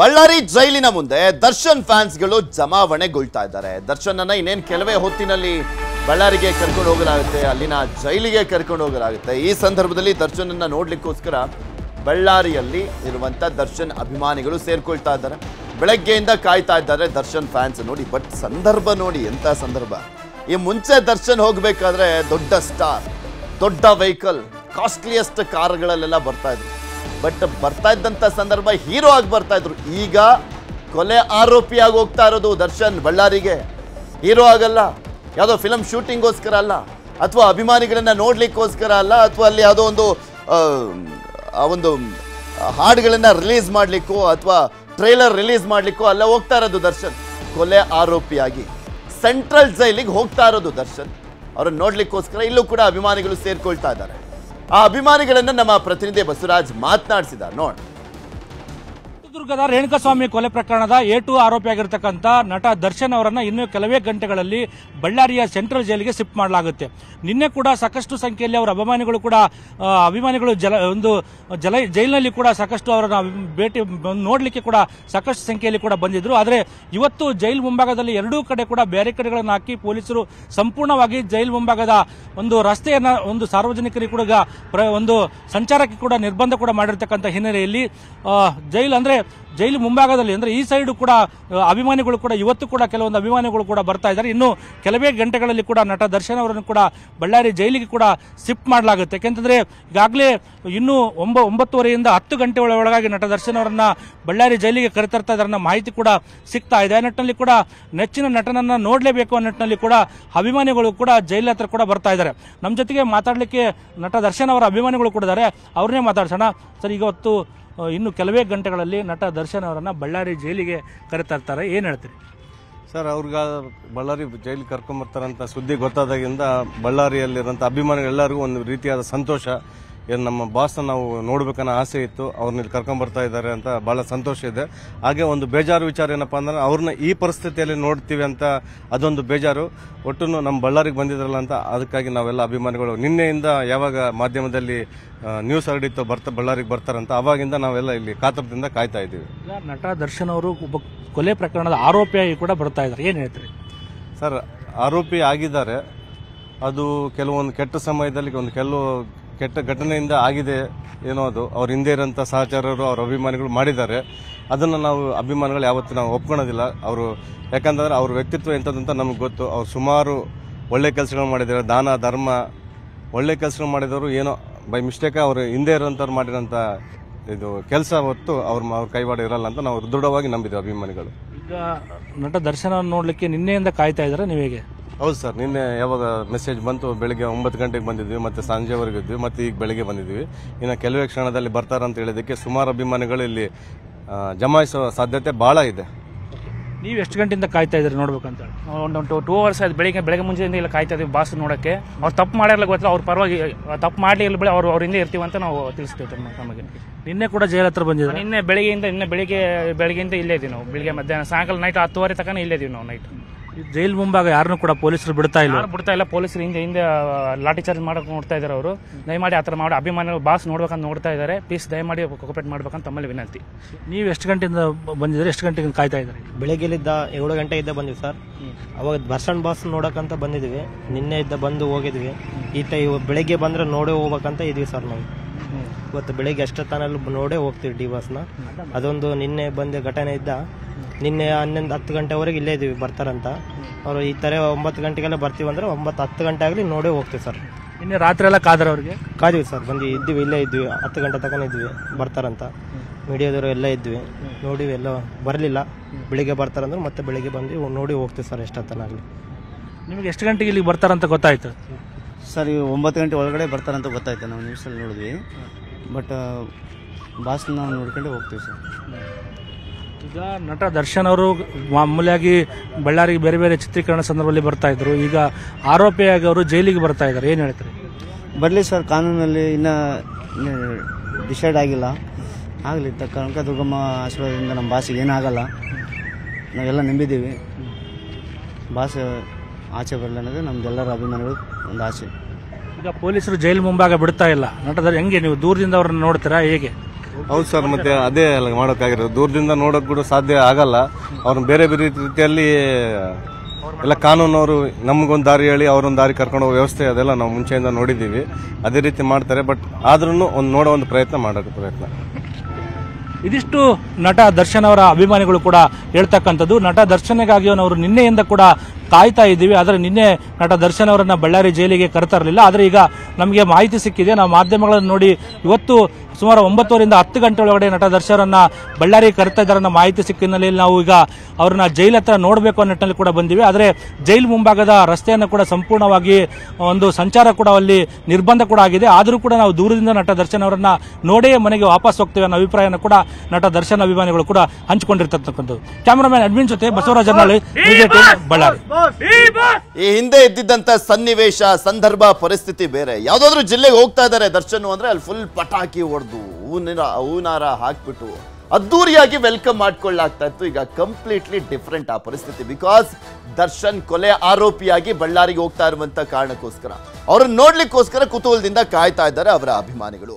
ಬಳ್ಳಾರಿ ಜೈಲಿನ ಮುಂದೆ ದರ್ಶನ್ ಫ್ಯಾನ್ಸ್ಗಳು ಜಮಾವಣೆಗೊಳ್ತಾ ಇದ್ದಾರೆ. ದರ್ಶನ್ ಅನ್ನ ಇನ್ನೇನು ಕೆಲವೇ ಹೊತ್ತಿನಲ್ಲಿ ಬಳ್ಳಾರಿಗೆ ಕರ್ಕೊಂಡು ಹೋಗಲಾಗುತ್ತೆ, ಅಲ್ಲಿನ ಜೈಲಿಗೆ ಕರ್ಕೊಂಡು ಹೋಗಲಾಗುತ್ತೆ. ಈ ಸಂದರ್ಭದಲ್ಲಿ ದರ್ಶನ್ ಅನ್ನ ನೋಡ್ಲಿಕ್ಕೋಸ್ಕರ ಬಳ್ಳಾರಿಯಲ್ಲಿ ಇರುವಂತ ದರ್ಶನ್ ಅಭಿಮಾನಿಗಳು ಸೇರ್ಕೊಳ್ತಾ ಇದ್ದಾರೆ. ಬೆಳಗ್ಗೆಯಿಂದ ಕಾಯ್ತಾ ಇದ್ದಾರೆ ದರ್ಶನ್ ಫ್ಯಾನ್ಸ್ ನೋಡಿ, ಬಟ್ ಸಂದರ್ಭ ನೋಡಿ, ಎಂತ ಸಂದರ್ಭ? ಈ ಮುಂಚೆ ದರ್ಶನ್ ಹೋಗ್ಬೇಕಾದ್ರೆ ದೊಡ್ಡ ಸ್ಟಾರ್, ದೊಡ್ಡ ವೆಹಿಕಲ್, ಕಾಸ್ಟ್ಲಿಯಸ್ಟ್ ಕಾರ್ಗಳಲ್ಲೆಲ್ಲ ಬರ್ತಾ ಇದ್ರು. ಬಟ್ ಬರ್ತಾ ಇದ್ದಂಥ ಸಂದರ್ಭ ಹೀರೋ ಆಗಿ ಬರ್ತಾ ಇದ್ರು. ಈಗ ಕೊಲೆ ಆರೋಪಿಯಾಗಿ ಹೋಗ್ತಾ ಇರೋದು ದರ್ಶನ್ ಬಳ್ಳಾರಿಗೆ. ಹೀರೋ ಆಗಲ್ಲ, ಯಾವುದೋ ಫಿಲಮ್ ಶೂಟಿಂಗೋಸ್ಕರ ಅಲ್ಲ, ಅಥವಾ ಅಭಿಮಾನಿಗಳನ್ನ ನೋಡ್ಲಿಕ್ಕೋಸ್ಕರ ಅಲ್ಲ, ಅಥವಾ ಅಲ್ಲಿ ಯಾವುದೋ ಒಂದು, ಆ ಒಂದು ಹಾಡುಗಳನ್ನು ರಿಲೀಸ್ ಮಾಡ್ಲಿಕ್ಕೋ, ಅಥವಾ ಟ್ರೈಲರ್ ರಿಲೀಸ್ ಮಾಡ್ಲಿಕ್ಕೋ ಅಲ್ಲ ಹೋಗ್ತಾ ಇರೋದು ದರ್ಶನ್. ಕೊಲೆ ಆರೋಪಿಯಾಗಿ ಸೆಂಟ್ರಲ್ ಜೈಲಿಗೆ ಹೋಗ್ತಾ ಇರೋದು ದರ್ಶನ್. ಅವರನ್ನು ನೋಡ್ಲಿಕ್ಕೋಸ್ಕರ ಇಲ್ಲೂ ಕೂಡ ಅಭಿಮಾನಿಗಳು ಸೇರ್ಕೊಳ್ತಾ ಇದ್ದಾರೆ. ಆ ಅಭಿಮಾನಿಗಳನ್ನ ನಮ್ಮ ಪ್ರತಿನಿಧಿ ಬಸವರಾಜ್ ಮಾತನಾಡಿಸಿದ ನೋಡ್ ಚಿತ್ರದುರ್ಗದ ರೇಣುಕಸ್ವಾಮಿ ಕೊಲೆ ಪ್ರಕರಣದ ಎ ಟು ಆರೋಪಿಯಾಗಿರ್ತಕ್ಕಂಥ ನಟ ದರ್ಶನ್ ಅವರನ್ನ ಇನ್ನು ಕೆಲವೇ ಗಂಟೆಗಳಲ್ಲಿ ಬಳ್ಳಾರಿಯ ಸೆಂಟ್ರಲ್ ಜೈಲಿಗೆ ಶಿಫ್ಟ್ ಮಾಡಲಾಗುತ್ತೆ. ನಿನ್ನೆ ಕೂಡ ಸಾಕಷ್ಟು ಸಂಖ್ಯೆಯಲ್ಲಿ ಅವರ ಅಭಿಮಾನಿಗಳು ಕೂಡ ಅಭಿಮಾನಿಗಳು ಜಲ, ಒಂದು ಜಲ, ಜೈಲಿನಲ್ಲಿ ಕೂಡ ಸಾಕಷ್ಟು ಅವರನ್ನ ಭೇಟಿ ನೋಡಲಿಕ್ಕೆ ಕೂಡ ಸಾಕಷ್ಟು ಸಂಖ್ಯೆಯಲ್ಲಿ ಕೂಡ ಬಂದಿದ್ರು. ಆದರೆ ಇವತ್ತು ಜೈಲು ಮುಂಭಾಗದಲ್ಲಿ ಎರಡೂ ಕಡೆ ಕೂಡ ಬ್ಯಾರಿಕೇಡ್ಗಳನ್ನು ಹಾಕಿ ಪೊಲೀಸರು ಸಂಪೂರ್ಣವಾಗಿ ಜೈಲು ಮುಂಭಾಗದ ಒಂದು ರಸ್ತೆಯನ್ನ, ಒಂದು ಸಾರ್ವಜನಿಕರಿಗೆ ಕೂಡ ಒಂದು ಸಂಚಾರಕ್ಕೆ ಕೂಡ ನಿರ್ಬಂಧ ಕೂಡ ಮಾಡಿರ್ತಕ್ಕಂಥ ಹಿನ್ನೆಲೆಯಲ್ಲಿ ಜೈಲು ಅಂದ್ರೆ ಜೈಲು ಮುಂಭಾಗದಲ್ಲಿ ಅಂದ್ರೆ ಈ ಸೈಡ್ ಕೂಡ ಅಭಿಮಾನಿಗಳು ಕೂಡ, ಇವತ್ತು ಕೂಡ ಕೆಲವೊಂದು ಅಭಿಮಾನಿಗಳು ಕೂಡ ಬರ್ತಾ ಇದ್ದಾರೆ. ಇನ್ನು ಕೆಲವೇ ಗಂಟೆಗಳಲ್ಲಿ ಕೂಡ ನಟ ದರ್ಶನ್ ಅವರನ್ನು ಕೂಡ ಬಳ್ಳಾರಿ ಜೈಲಿಗೆ ಕೂಡ ಶಿಫ್ಟ್ ಮಾಡಲಾಗುತ್ತೆ. ಯಾಕೆಂತಂದ್ರೆ ಈಗಾಗಲೇ ಇನ್ನು ಒಂಬ, ಒಂಬತ್ತುವರೆಯಿಂದ ಹತ್ತು ಗಂಟೆ ಒಳ- ಒಳಗಾಗಿ ನಟ ದರ್ಶನ್ ಅವರನ್ನು ಬಳ್ಳಾರಿ ಜೈಲಿಗೆ ಕರೆತರ್ತಾ ಇದ್ದಾರೆ ಅನ್ನೋ ಮಾಹಿತಿ ಕೂಡ ಸಿಗ್ತಾ ಇದೆ. ಆ ನಿಟ್ಟಿನಲ್ಲಿ ಕೂಡ ನೆಚ್ಚಿನ ನಟನನ್ನ ನೋಡಲೇಬೇಕು ಅನ್ನೋ ನಿಟ್ಟಿನಲ್ಲಿ ಕೂಡ ಅಭಿಮಾನಿಗಳು ಕೂಡ ಜೈಲ ಹತ್ರ ಕೂಡ ಬರ್ತಾ ಇದ್ದಾರೆ. ನಮ್ಮ ಜೊತೆಗೆ ಮಾತಾಡಲಿಕ್ಕೆ ನಟ ದರ್ಶನ್ ಅವರ ಅಭಿಮಾನಿಗಳು ಕೂಡ ಇದ್ದಾರೆ. ಅವ್ರನ್ನೇ ಮಾತಾಡ್ಸೋಣ. ಸರ್, ಈಗ ಹೊತ್ತು ಇನ್ನು ಕೆಲವೇ ಗಂಟೆಗಳಲ್ಲಿ ನಟ ದರ್ಶನ್ ಅವರನ್ನು ಬಳ್ಳಾರಿ ಜೈಲಿಗೆ ಕರೆತರ್ತಾರೆ. ಏನು ಹೇಳ್ತೀರಿ? ಸರ್, ಅವ್ರಿಗೆ ಬಳ್ಳಾರಿ ಜೈಲಿಗೆ ಕರ್ಕೊಂಬರ್ತಾರಂತ ಸುದ್ದಿ ಗೊತ್ತಾದಾಗಿಂದ ಬಳ್ಳಾರಿಯಲ್ಲಿರೋಂಥ ಅಭಿಮಾನಿಗಳೆಲ್ಲರಿಗೂ ಒಂದು ರೀತಿಯಾದ ಸಂತೋಷ. ಏನು ನಮ್ಮ ಬಾಸ್ನ ನಾವು ನೋಡ್ಬೇಕನ್ನೋ ಆಸೆ ಇತ್ತು. ಅವ್ರನ್ನ ಇಲ್ಲಿ ಕರ್ಕೊಂಬರ್ತಾ ಇದ್ದಾರೆ ಅಂತ ಭಾಳ ಸಂತೋಷ ಇದೆ. ಹಾಗೆ ಒಂದು ಬೇಜಾರು ವಿಚಾರ ಏನಪ್ಪ ಅಂದ್ರೆ ಅವ್ರನ್ನ ಈ ಪರಿಸ್ಥಿತಿಯಲ್ಲಿ ನೋಡ್ತೀವಿ ಅಂತ ಅದೊಂದು ಬೇಜಾರು. ಒಟ್ಟು ನಮ್ಮ ಬಳ್ಳಾರಿಗೆ ಬಂದಿದ್ರಲ್ಲ ಅಂತ ಅದಕ್ಕಾಗಿ ನಾವೆಲ್ಲ ಅಭಿಮಾನಿಗಳು ನಿನ್ನೆಯಿಂದ ಯಾವಾಗ ಮಾಧ್ಯಮದಲ್ಲಿ ನ್ಯೂಸ್ ಹರಡಿತ್ತು ಬರ್ತಾ ಬಳ್ಳಾರಿಗೆ ಬರ್ತಾರಂತ ಅವಾಗಿಂದ ನಾವೆಲ್ಲ ಇಲ್ಲಿ ಕಾತರದಿಂದ ಕಾಯ್ತಾ ಇದ್ದೀವಿ. ನಟ ದರ್ಶನ್ ಅವರು ಒಬ್ಬ ಕೊಲೆ ಪ್ರಕರಣದ ಆರೋಪಿಯಾಗಿ ಕೂಡ ಬರ್ತಾ ಇದ್ದಾರೆ. ಏನು ಹೇಳ್ತೀರಿ? ಸರ್ ಆರೋಪಿ ಆಗಿದ್ದಾರೆ. ಅದು ಕೆಲವೊಂದು ಕೆಟ್ಟ ಸಮಯದಲ್ಲಿ ಒಂದು ಕೆಲವು ಕೆಟ್ಟ ಘಟನೆಯಿಂದ ಆಗಿದೆ ಏನೋ ಅದು. ಅವ್ರ ಹಿಂದೆ ಇರೋಂಥ ಸಹಚಾರರು, ಅವ್ರ ಅಭಿಮಾನಿಗಳು ಮಾಡಿದ್ದಾರೆ. ಅದನ್ನು ನಾವು ಅಭಿಮಾನಿಗಳು ಯಾವತ್ತೂ ನಾವು ಒಪ್ಕೊಳ್ಳೋದಿಲ್ಲ ಅವರು ಯಾಕಂತಂದ್ರೆ ಅವ್ರ ವ್ಯಕ್ತಿತ್ವ ಎಂಥದ್ದಂತ ನಮಗೆ ಗೊತ್ತು. ಅವ್ರು ಸುಮಾರು ಒಳ್ಳೆ ಕೆಲಸಗಳು ಮಾಡಿದ್ದಾರೆ. ದಾನ, ಧರ್ಮ, ಒಳ್ಳೆ ಕೆಲಸಗಳು ಮಾಡಿದವರು ಏನೋ ಬೈ ಮಿಸ್ಟೇಕ್ ಅವರು ಹಿಂದೆ ಇರೋಂಥವ್ರು ಮಾಡಿರೋಂಥ ಇದು ಕೆಲಸ ಹೊತ್ತು ಅವ್ರ ಅವ್ರ ಕೈವಾಡ ಇರಲ್ಲ ಅಂತ ನಾವು ದೃಢವಾಗಿ ನಂಬಿದ್ದೇವೆ ಅಭಿಮಾನಿಗಳು. ಈಗ ನಟ ದರ್ಶನ ನೋಡಲಿಕ್ಕೆ ನಿನ್ನೆಯಿಂದ ಕಾಯ್ತಾ ಇದ್ದಾರೆ ನೀವೇಗೆ ಹೌದು ಸರ್ ನಿನ್ನೆ ಯಾವಾಗ ಮೆಸೇಜ್ ಬಂತು ಬೆಳಿಗ್ಗೆ ಒಂಬತ್ತು ಗಂಟೆಗೆ ಬಂದಿದ್ವಿ ಮತ್ತೆ ಸಂಜೆವರೆಗೂ ಇದ್ವಿ ಮತ್ತೆ ಈಗ ಬೆಳಗ್ಗೆ ಬಂದಿದ್ವಿ. ಇನ್ನು ಕೆಲವೇ ಕ್ಷಣದಲ್ಲಿ ಬರ್ತಾರಂತ ಹೇಳಿದಕ್ಕೆ ಸುಮಾರು ಅಭಿಮಾನಿಗಳು ಇಲ್ಲಿ ಜಮಾಯಿಸೋ ಸಾಧ್ಯತೆ ಭಾಳ ಇದೆ. ನೀವು ಎಷ್ಟು ಗಂಟೆಯಿಂದ ಕಾಯ್ತಾ ಇದ್ದೀರಿ ನೋಡ್ಬೇಕಂತ? ಒಂದು ಒಂದು ಟು ಟೂ ಅವರ್ಸ್ ಆಯ್ತು ಬೆಳಿಗ್ಗೆ ಬೆಳಗ್ಗೆ ಮುಂಚೆಯಿಂದ ಇಲ್ಲ ಕಾಯ್ತಾ ಇದ್ದೀವಿ ಬಾಸ್ ನೋಡೋಕ್ಕೆ. ಅವ್ರು ತಪ್ಪು ಮಾಡಿರಲ್ಲ ಗೊತ್ತಿಲ್ಲ ಅವ್ರ ಪರವಾಗಿ ತಪ್ಪು ಮಾಡಲಿ ಇಲ್ಲ ಬೆಳೆ ಅವ್ರು ಅವ್ರ ಹಿಂದೆ ಇರ್ತೀವಿ ಅಂತ ನಾವು ತಿಳಿಸ್ತೀವಿ ತಮ್ಮ- ತಮಗೆ. ನಿನ್ನೆ ಕೂಡ ಜೈಲ್ ಹತ್ರ ಬಂದಿದ್ದಾರೆ? ನಿನ್ನೆ ಬೆಳಿಗ್ಗೆಯಿಂದ ನಿನ್ನೆ ಬೆಳಿಗ್ಗೆ ಬೆಳಗ್ಗೆಯಿಂದ ಇಲ್ಲೇ ಇದ್ದೀವಿ ನಾವು. ಬೆಳಿಗ್ಗೆ ಮಧ್ಯಾಹ್ನ ಸಾಯಂಕಾಲ ನೈಟ್ ಹತ್ತುವರೆ ತನಕ ಇಲ್ಲೇ ಇದ್ದೀವಿ ನಾವು ನೈಟ್ ಜೈಲ್ ಮುಂಭಾಗ ಯಾರನ್ನು ಕೂಡ ಪೊಲೀಸರು ಬಿಡ್ತಾ ಇಲ್ಲ. ಯಾರು ಬಿಡ್ತಾ ಇಲ್ಲ ಪೊಲೀಸರು ಹಿಂದೆ ಹಿಂದೆ ಲಾಠಿ ಚಾರ್ಜ್ ಮಾಡಕ್ಕೆ ನೋಡ್ತಾ ಇದ್ದಾರೆ ಅವರು. ದಯಮಾಡಿ ಆ ಥರ ಮಾಡಿ ಅಭಿಮಾನಿಗಳು ಬಾಸ್ ನೋಡ್ಬೇಕಂತ ನೋಡ್ತಾ ಇದ್ದಾರೆ ಪ್ಲೀಸ್ ದಯಮಾಡಿ ಕೋಪರೇಟ್ ಮಾಡ್ಬೇಕಂತ ತಮ್ಮಲ್ಲಿ ವಿನಂತಿ. ನೀವು ಎಷ್ಟು ಗಂಟೆಯಿಂದ ಬಂದಿದ್ರೆ ಎಷ್ಟು ಗಂಟೆಗೆ ಕಾಯ್ತಾ ಇದ್ದಾರೆ? ಬೆಳಗ್ಗೆಲಿದ್ದ ಏಳು ಗಂಟೆ ಇದ್ದ ಬಂದ್ವಿ ಸರ್. ಅವಾಗ ದರ್ಶನ್ ಬಾಸ್ ನೋಡಕ್ಕಂತ ಬಂದಿದ್ವಿ. ನಿನ್ನೆ ಇದ್ದ ಬಂದು ಹೋಗಿದ್ವಿ. ಈತ ತ ಬೆಳಗ್ಗೆ ಬಂದ್ರೆ ನೋಡೇ ಹೋಗ್ಬೇಕಂತ ಇದ್ವಿ ಸರ್ ನಾವು. ಇವತ್ತು ಬೆಳಿಗ್ಗೆ ಅಷ್ಟೊತ್ತನಲ್ಲಿ ನೋಡೇ ಹೋಗ್ತೀವಿ ಡಿ ಬಾಸ್ನ. ಅದೊಂದು ನಿನ್ನೆ ಬಂದ ಘಟನೆ ಇದ್ದ. ನಿನ್ನೆ ಹನ್ನೊಂದು ಹತ್ತು ಗಂಟೆವರೆಗೆ ಇಲ್ಲೇ ಇದ್ದೀವಿ ಬರ್ತಾರಂತ. ಅವರು ಈ ಥರ ಒಂಬತ್ತು ಗಂಟೆಗೆಲ್ಲ ಬರ್ತೀವಿ ಅಂದರೆ ಒಂಬತ್ತು ಹತ್ತು ಗಂಟೆ ಆಗಲಿ ನೋಡೇ ಹೋಗ್ತೀವಿ ಸರ್. ನಿನ್ನೆ ರಾತ್ರಿ ಎಲ್ಲ ಕಾದ್ರ ಅವ್ರಿಗೆ? ಕಾದೀವಿ ಸರ್ ಬಂದು ಇದ್ದೀವಿ ಇಲ್ಲೇ ಇದ್ವಿ ಹತ್ತು ಗಂಟೆ ತಗೊಂಡು ಇದ್ವಿ ಬರ್ತಾರಂತ. ಮೀಡಿಯಾದವರು ಎಲ್ಲ ಇದ್ವಿ ನೋಡಿ ಎಲ್ಲ ಬರಲಿಲ್ಲ. ಬೆಳಿಗ್ಗೆ ಬರ್ತಾರಂದ್ರೆ ಮತ್ತೆ ಬೆಳಿಗ್ಗೆ ಬಂದು ನೋಡಿ ಹೋಗ್ತೀವಿ ಸರ್ ಎಷ್ಟೊತ್ತನಾಗಲಿ ನಿಮಗೆ ಎಷ್ಟು ಗಂಟೆಗೆ ಇಲ್ಲಿಗೆ ಬರ್ತಾರಂತ ಗೊತ್ತಾಯ್ತು? ಸರ್ ಈ ಒಂಬತ್ತು ಗಂಟೆ ಒಳಗಡೆ ಬರ್ತಾರಂತ ಗೊತ್ತಾಯ್ತು ನಾವು ನ್ಯೂಸಲ್ಲಿ ನೋಡಿದ್ವಿ. ಬಟ್ ಬಾಸ್ನ ನಾವು ನೋಡ್ಕೊಂಡು ಹೋಗ್ತೀವಿ ಸರ್. ಈಗ ನಟ ದರ್ಶನ್ ಅವರು ಮಾಮೂಲಿಯಾಗಿ ಬಳ್ಳಾರಿಗೆ ಬೇರೆ ಬೇರೆ ಚಿತ್ರೀಕರಣ ಸಂದರ್ಭದಲ್ಲಿ ಬರ್ತಾ ಇದ್ರು. ಈಗ ಆರೋಪಿಯಾಗಿ ಅವರು ಜೈಲಿಗೆ ಬರ್ತಾ ಇದ್ದಾರೆ ಏನು ಹೇಳ್ತಾರೆ? ಬರಲಿ ಸರ್ ಕಾನೂನಲ್ಲಿ ಇನ್ನೂ ಡಿಸೈಡ್ ಆಗಿಲ್ಲ. ಆಗಲಿ ಕನಕದುರ್ಗಮ್ಮ ಆಶೀರ್ವಾದದಿಂದ ನಮ್ಮ ಭಾಷೆಗೆ ಏನಾಗಲ್ಲ. ನಾವೆಲ್ಲ ನಂಬಿದ್ದೀವಿ. ಭಾಷೆ ಆಚೆ ಬರಲಿ ಅನ್ನೋದು ನಮ್ದೆಲ್ಲರ ಅಭಿಮಾನಿಗಳು ಒಂದು ಆಸೆ. ಈಗ ಪೊಲೀಸರು ಜೈಲು ಮುಂಭಾಗ ಬಿಡ್ತಾ ಇಲ್ಲ. ನಟದ ಹೆಂಗೆ ನೀವು ದೂರದಿಂದ ಅವ್ರನ್ನ ನೋಡ್ತೀರಾ? ಹೇಗೆ? ಹೌದು ಸರ್, ಮತ್ತೆ ಅದೇ ಅಲ್ಲ ಮಾಡೋಕ್ಕಾಗಿರೋದು. ದೂರದಿಂದ ನೋಡೋಕೆ ಕೂಡ ಸಾಧ್ಯ ಆಗಲ್ಲ. ಅವ್ರನ್ನ ಬೇರೆ ಬೇರೆ ರೀತಿಯಲ್ಲಿ ಎಲ್ಲ ಕಾನೂನವರು ನಮಗೊಂದು ದಾರಿ ಹೇಳಿ ಅವ್ರೊಂದು ದಾರಿ ಕರ್ಕೊಂಡು ಹೋಗೋ ವ್ಯವಸ್ಥೆ ಅದೆಲ್ಲ ನಾವು ಮುಂಚೆಯಿಂದ ನೋಡಿದ್ದೀವಿ. ಅದೇ ರೀತಿ ಮಾಡ್ತಾರೆ, ಬಟ್ ಆದ್ರೂ ಒಂದು ನೋಡೋ ಒಂದು ಪ್ರಯತ್ನ ಮಾಡೋಕ್ಕೆ ಪ್ರಯತ್ನ. ಇದಿಷ್ಟು ನಟ ದರ್ಶನ್ ಅವರ ಅಭಿಮಾನಿಗಳು ಕೂಡ ಹೇಳ್ತಕ್ಕಂಥದ್ದು. ನಟ ದರ್ಶನ್ಗಾಗಿ ಅವರು ನಿನ್ನೆಯಿಂದ ಕೂಡ ಕಾಯ್ತಾ ಇದ್ದೀವಿ. ಆದರೆ ನಿನ್ನೆ ನಟ ದರ್ಶನ್ ಅವರನ್ನ ಬಳ್ಳಾರಿ ಜೈಲಿಗೆ ಕರೆತಾ ಇರಲಿಲ್ಲ ಆದರೆ ಈಗ ನಮಗೆ ಮಾಹಿತಿ ಸಿಕ್ಕಿದೆ. ನಾವು ಮಾಧ್ಯಮಗಳನ್ನು ನೋಡಿ ಇವತ್ತು ಸುಮಾರು ಒಂಬತ್ತುವರಿಂದ ಹತ್ತು ಗಂಟೆ ಒಳಗಡೆ ನಟ ದರ್ಶನರನ್ನ ಬಳ್ಳಾರಿ ಕರೆತಾ ಇದ್ದಾರೆ ಅನ್ನೋ ಮಾಹಿತಿ ಸಿಕ್ಕ ಹಿನ್ನೆಲೆಯಲ್ಲಿ ನಾವು ಈಗ ಅವ್ರನ್ನ ಜೈಲ್ ಹತ್ರ ನೋಡಬೇಕು ಅನ್ನೋ ನಿಟ್ಟಿನಲ್ಲಿ ಕೂಡ ಬಂದಿವೆ. ಆದರೆ ಜೈಲ್ ಮುಂಭಾಗದ ರಸ್ತೆಯನ್ನು ಕೂಡ ಸಂಪೂರ್ಣವಾಗಿ ಒಂದು ಸಂಚಾರ ಕೂಡ ಅಲ್ಲಿ ನಿರ್ಬಂಧ ಕೂಡ ಆಗಿದೆ. ಆದರೂ ಕೂಡ ನಾವು ದೂರದಿಂದ ನಟ ದರ್ಶನ್ ಅವರನ್ನ ನೋಡೇ ಮನೆಗೆ ವಾಪಸ್ ಹೋಗ್ತೇವೆ ಅನ್ನೋ ಅಭಿಪ್ರಾಯನ ಕೂಡ ನಟ ದರ್ಶನ್ ಅಭಿಮಾನಿಗಳು ಕೂಡ ಹಂಚಿಕೊಂಡಿರ್ತಕ್ಕಂಥದ್ದು. ಕ್ಯಾಮರಾಮನ್ ಅಡ್ಮಿನ್ ಜೊತೆ ಬಸವರಾಜ ಬಳ್ಳಾರಿ. ಈ ಹಿಂದೆ ಇದ್ದಿದ್ದಂತ ಸನ್ನಿವೇಶ, ಸಂದರ್ಭ, ಪರಿಸ್ಥಿತಿ ಬೇರೆ. ಯಾವ್ದಾದ್ರು ಜಿಲ್ಲೆಗೆ ಹೋಗ್ತಾ ಇದ್ದಾರೆ ದರ್ಶನ್ ಅಂದ್ರೆ ಅಲ್ಲಿ ಫುಲ್ ಪಟಾಕಿ ಹೊಡೆದು ಹೂವಿನ ಹೂನಾರ ಹಾಕ್ಬಿಟ್ಟು ಅದ್ದೂರಿಯಾಗಿ ವೆಲ್ಕಮ್ ಮಾಡ್ಕೊಳ್ಳಾಗ್ತಾ ಇತ್ತು. ಈಗ ಕಂಪ್ಲೀಟ್ಲಿ ಡಿಫ್ರೆಂಟ್ ಆ ಪರಿಸ್ಥಿತಿ. ಬಿಕಾಸ್ ದರ್ಶನ್ ಕೊಲೆ ಆರೋಪಿಯಾಗಿ ಬಳ್ಳಾರಿಗೆ ಹೋಗ್ತಾ ಇರುವಂತ ಕಾರಣಕ್ಕೋಸ್ಕರ. ಅವ್ರನ್ನ ನೋಡ್ಲಿಕ್ಕೋಸ್ಕರ ಕುತೂಹಲದಿಂದ ಕಾಯ್ತಾ ಇದ್ದಾರೆ ಅವರ ಅಭಿಮಾನಿಗಳು.